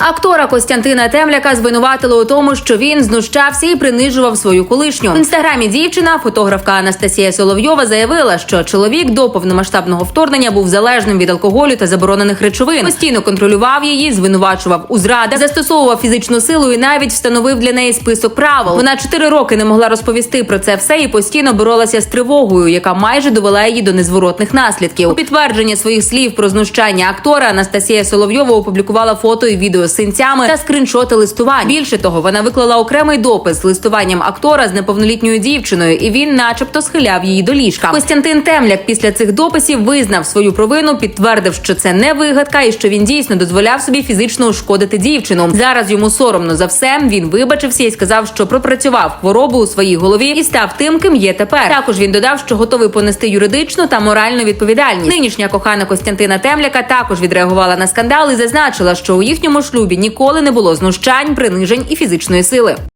Актора Костянтина Темляка звинуватили у тому, що він знущався і принижував свою колишню. В інстаграмі дівчина, фотографка Анастасія Соловйова, заявила, що чоловік до повномасштабного вторгнення був залежним від алкоголю та заборонених речовин. Постійно контролював її, звинувачував у зрадах, застосовував фізичну силу і навіть встановив для неї список правил. Вона чотири роки не могла розповісти про це все і постійно боролася з тривогою, яка майже довела її до незворотних наслідків. У підтвердження своїх слів про знущання актора Анастасія Соловйова опублікувала фото і відео синцями та скриншоти листувань. Більше того, вона виклала окремий допис з листуванням актора з неповнолітньою дівчиною, і він, начебто, схиляв її до ліжка. Костянтин Темляк після цих дописів визнав свою провину, підтвердив, що це не вигадка і що він дійсно дозволяв собі фізично ушкодити дівчину. Зараз йому соромно за все. Він вибачився і сказав, що пропрацював хворобу у своїй голові і став тим, ким є тепер. Також він додав, що готовий понести юридичну та моральну відповідальність. Нинішня кохана Костянтина Темляка також відреагувала на скандал і зазначила, що у їхньому шлюбі ніколи не було знущань, принижень і фізичної сили.